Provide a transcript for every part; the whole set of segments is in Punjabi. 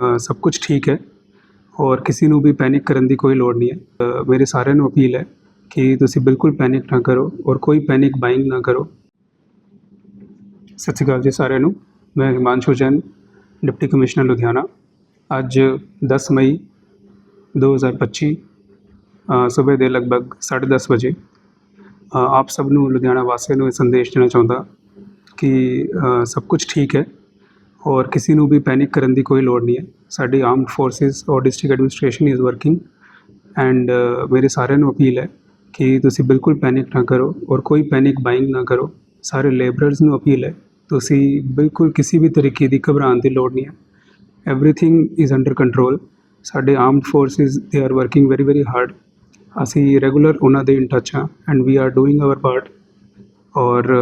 ਸਭ ਕੁਝ ਠੀਕ ਹੈ ਔਰ ਕਿਸੇ ਨੂੰ ਵੀ ਪੈਨਿਕ ਕਰਨ ਦੀ ਕੋਈ ਲੋੜ ਨਹੀਂ ਹੈ। ਅ, ਮੇਰੇ ਸਾਰਿਆਂ ਨੂੰ ਅਪੀਲ ਹੈ ਕਿ ਤੁਸੀਂ ਬਿਲਕੁਲ ਪੈਨਿਕ ਨਾ ਕਰੋ ਔਰ ਕੋਈ ਪੈਨਿਕ ਬਾਇੰਗ ਨਾ ਕਰੋ। ਸਤਿ ਸ਼੍ਰੀ ਅਕਾਲ ਜੀ ਸਾਰਿਆਂ ਨੂੰ। ਮੈਂ ਹਿਮਾਂਸ਼ੂ ਜੈਨ ਡਿਪਟੀ ਕਮਿਸ਼ਨਰ ਲੁਧਿਆਣਾ। ਅੱਜ 10 ਮਈ 2025 ਅ, ਸਵੇਰ ਦੇ ਲਗਭਗ 10:30 ਵਜੇ ਆਪ ਸਭ ਨੂੰ ਲੁਧਿਆਣਾ ਵਾਸੀਆਂ ਨੂੰ ਇਹ ਸੰਦੇਸ਼ ਦੇਣਾ ਚਾਹੁੰਦਾ ਕਿ ਸਭ ਕੁਝ ਠੀਕ ਹੈ। ਔਰ ਕਿਸੇ ਨੂੰ ਵੀ ਪੈਨਿਕ ਕਰਨ ਦੀ ਕੋਈ ਲੋੜ ਨਹੀਂ ਹੈ। ਸਾਡੀ ਆਰਮਡ ਫੋਰਸਿਸ ਔਰ district administration is working and ਮੇਰੇ ਸਾਰਿਆਂ ਨੂੰ ਅਪੀਲ ਹੈ ਕਿ ਤੁਸੀਂ ਬਿਲਕੁਲ ਪੈਨਿਕ ਨਾ ਕਰੋ ਔਰ ਕੋਈ ਪੈਨਿਕ ਬਾਇੰਗ ਨਾ ਕਰੋ। ਸਾਰੇ ਲੇਬਰਰਸ ਨੂੰ ਅਪੀਲ ਹੈ, ਤੁਸੀਂ ਬਿਲਕੁਲ ਕਿਸੇ ਵੀ ਤਰੀਕੇ ਦੀ ਘਬਰਾਉਣ ਦੀ ਲੋੜ ਨਹੀਂ ਹੈ। ਐਵਰੀਥਿੰਗ ਇਜ਼ ਅੰਡਰ ਕੰਟਰੋਲ ਸਾਡੇ ਆਰਮਡ ਫੋਰਸਿਸ ਦੇ are working very very hard ਅਸੀਂ ਰੈਗੂਲਰ ਉਹਨਾਂ ਦੇ ਇਨ ਟੱਚ ਹਾਂ and we are doing our part ਔਰ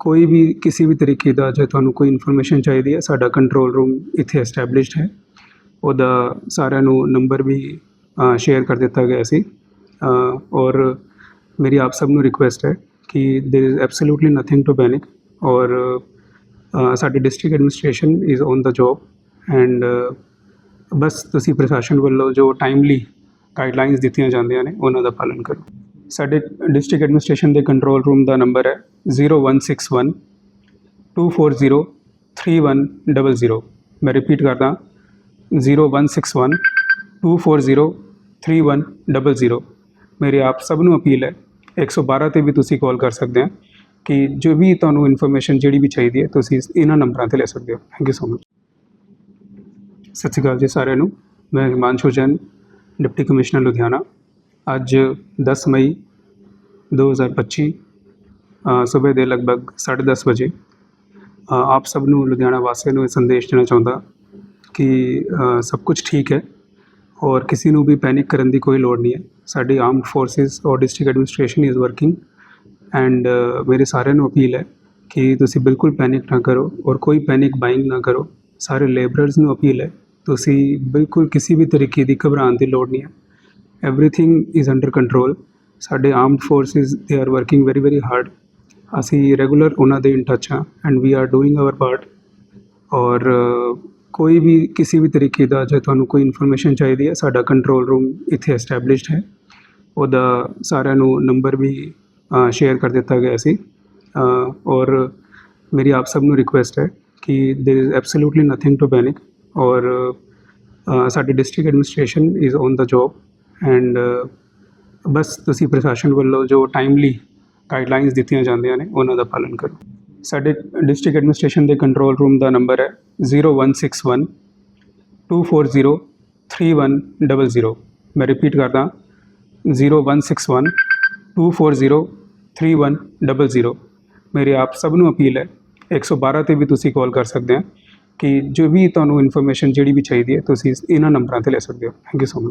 ਕੋਈ ਵੀ ਕਿਸੇ ਵੀ ਤਰੀਕੇ ਦਾ ਜੇ ਤੁਹਾਨੂੰ ਕੋਈ ਇਨਫੋਰਮੇਸ਼ਨ ਚਾਹੀਦੀ ਹੈ ਸਾਡਾ ਕੰਟਰੋਲ ਰੂਮ ਇੱਥੇ ਐਸਟੈਬਲਿਸ਼ਡ ਹੈ ਉਹਦਾ ਸਾਰਿਆਂ ਨੂੰ ਨੰਬਰ ਵੀ ਸ਼ੇਅਰ ਕਰ ਦਿੱਤਾ ਗਿਆ ਸੀ ਅ, ਔਰ ਮੇਰੀ ਆਪ ਸਭ ਨੂੰ ਰਿਕੁਐਸਟ ਹੈ ਕਿ there is absolutely nothing to panic or uh, ਸਾਡੀ district administration is on the job and ਬਸ ਤੁਸੀਂ ਪ੍ਰਸ਼ਾਸਨ ਵੱਲੋਂ ਜੋ ਟਾਈਮਲੀ ਗਾਈਡਲਾਈਨਸ ਦਿੱਤੀਆਂ ਜਾਂਦੀਆਂ ਨੇ ਉਹਨਾਂ ਦਾ ਪਾਲਣ ਕਰੋ ਸਾਡੇ ਡਿਸਟ੍ਰਿਕਟ ਐਡਮਿਨਿਸਟ੍ਰੇਸ਼ਨ ਦੇ ਕੰਟਰੋਲ ਰੂਮ ਦਾ ਨੰਬਰ ਹੈ 0161 240 3100 ਮੈਂ ਰਿਪੀਟ ਕਰਦਾ 0161 240 3100 ਮੇਰੇ ਆਪ ਸਭ ਨੂੰ ਅਪੀਲ ਹੈ 112 ਤੇ ਵੀ ਤੁਸੀਂ ਕਾਲ ਕਰ ਸਕਦੇ ਆ ਕਿ ਜੋ ਵੀ ਤੁਹਾਨੂੰ ਇਨਫੋਰਮੇਸ਼ਨ ਜਿਹੜੀ ਵੀ ਚਾਹੀਦੀ ਹੈ, ਤੁਸੀਂ ਇਹਨਾਂ ਨੰਬਰਾਂ ਤੇ ਲੈ ਸਕਦੇ ਹੋ। ਥੈਂਕ ਯੂ ਸੋ ਮਚ ਸਤਿ ਸ਼੍ਰੀ ਅਕਾਲ ਜੀ ਸਾਰਿਆਂ ਨੂੰ। ਮੈਂ ਹਿਮਾਂਸ਼ੂ ਜੈਨ ਡਿਪਟੀ ਕਮਿਸ਼ਨਰ ਲੁਧਿਆਣਾ ਅੱਜ 10 ਮਈ 2025 ਅ, ਸਵੇਰ ਦੇ ਲਗਭਗ 10:30 ਵਜੇ। ਆਪ ਸਭ ਨੂੰ ਲੁਧਿਆਣਾ ਵਾਸੀਆਂ ਨੂੰ ਇਹ ਸੰਦੇਸ਼ ਦੇਣਾ ਚਾਹੁੰਦਾ ਕਿ ਸਭ ਕੁਝ ਠੀਕ ਹੈ ਔਰ ਕਿਸੇ ਨੂੰ ਵੀ ਪੈਨਿਕ ਕਰਨ ਦੀ ਕੋਈ ਲੋੜ ਨਹੀਂ ਹੈ। ਸਾਡੀ ਆਰਮਡ ਫੋਰਸਿਸ ਔਰ district administration is working and ਮੇਰੇ ਸਾਰਿਆਂ ਨੂੰ ਅਪੀਲ ਹੈ ਕਿ ਤੁਸੀਂ ਬਿਲਕੁਲ ਪੈਨਿਕ ਨਾ ਕਰੋ ਔਰ ਕੋਈ ਪੈਨਿਕ ਬਾਇੰਗ ਨਾ ਕਰੋ। ਸਾਰੇ ਲੇਬਰਰਸ ਨੂੰ ਅਪੀਲ ਹੈ ਤੁਸੀਂ ਬਿਲਕੁਲ ਕਿਸੇ ਵੀ ਤਰੀਕੇ ਦੀ ਘਬਰਾਉਣ ਦੀ ਲੋੜ ਨਹੀਂ ਹੈ। ਐਵਰੀਥਿੰਗ ਇਜ਼ ਅੰਡਰ ਕੰਟਰੋਲ ਸਾਡੇ ਆਰਮਡ ਫੋਰਸਿਸ ਦੇ are working very very hard ਅਸੀਂ ਰੈਗੂਲਰ ਉਹਨਾਂ ਦੇ ਇਨ ਟੱਚ ਹਾਂ and we are doing our part or uh, ਕੋਈ ਵੀ ਕਿਸੇ ਵੀ ਤਰੀਕੇ ਦਾ ਜੇ ਤੁਹਾਨੂੰ ਕੋਈ ਇਨਫੋਰਮੇਸ਼ਨ ਚਾਹੀਦੀ ਹੈ ਸਾਡਾ ਕੰਟਰੋਲ ਰੂਮ ਇੱਥੇ ਐਸਟੈਬਲਿਸ਼ਡ ਹੈ ਉਹਦਾ ਸਾਰਿਆਂ ਨੂੰ ਨੰਬਰ ਵੀ ਸ਼ੇਅਰ ਕਰ ਦਿੱਤਾ ਗਿਆ ਸੀ ਅ, ਔਰ ਮੇਰੀ ਆਪ ਸਭ ਨੂੰ ਰਿਕੁਐਸਟ ਹੈ ਕਿ there is absolutely nothing to panic or uh, ਸਾਡੀ district administration is on the job and uh, ਬਸ ਤੁਸੀਂ ਪ੍ਰਸ਼ਾਸਨ ਵੱਲੋਂ ਜੋ ਟਾਈਮਲੀ ਗਾਈਡਲਾਈਨਸ ਦਿੱਤੀਆਂ ਜਾਂਦੀਆਂ ਨੇ, ਉਹਨਾਂ ਦਾ ਪਾਲਣ ਕਰੋ। ਸਾਡੇ ਡਿਸਟ੍ਰਿਕਟ ਐਡਮਿਨਿਸਟ੍ਰੇਸ਼ਨ ਦੇ ਕੰਟਰੋਲ ਰੂਮ ਦਾ ਨੰਬਰ ਹੈ 0161 240 3100 ਮੈਂ ਰਿਪੀਟ ਕਰਦਾ 0161 240 3100 ਮੇਰੇ ਆਪ ਸਭ ਨੂੰ ਅਪੀਲ ਹੈ 112 ਤੇ ਵੀ ਤੁਸੀਂ ਕਾਲ ਕਰ ਸਕਦੇ ਆ ਕਿ ਜੋ ਵੀ ਤੁਹਾਨੂੰ ਇਨਫੋਰਮੇਸ਼ਨ ਜਿਹੜੀ ਵੀ ਚਾਹੀਦੀ ਹੈ, ਤੁਸੀਂ ਇਹਨਾਂ ਨੰਬਰਾਂ ਤੇ ਲੈ ਸਕਦੇ ਹੋ। Thank you so much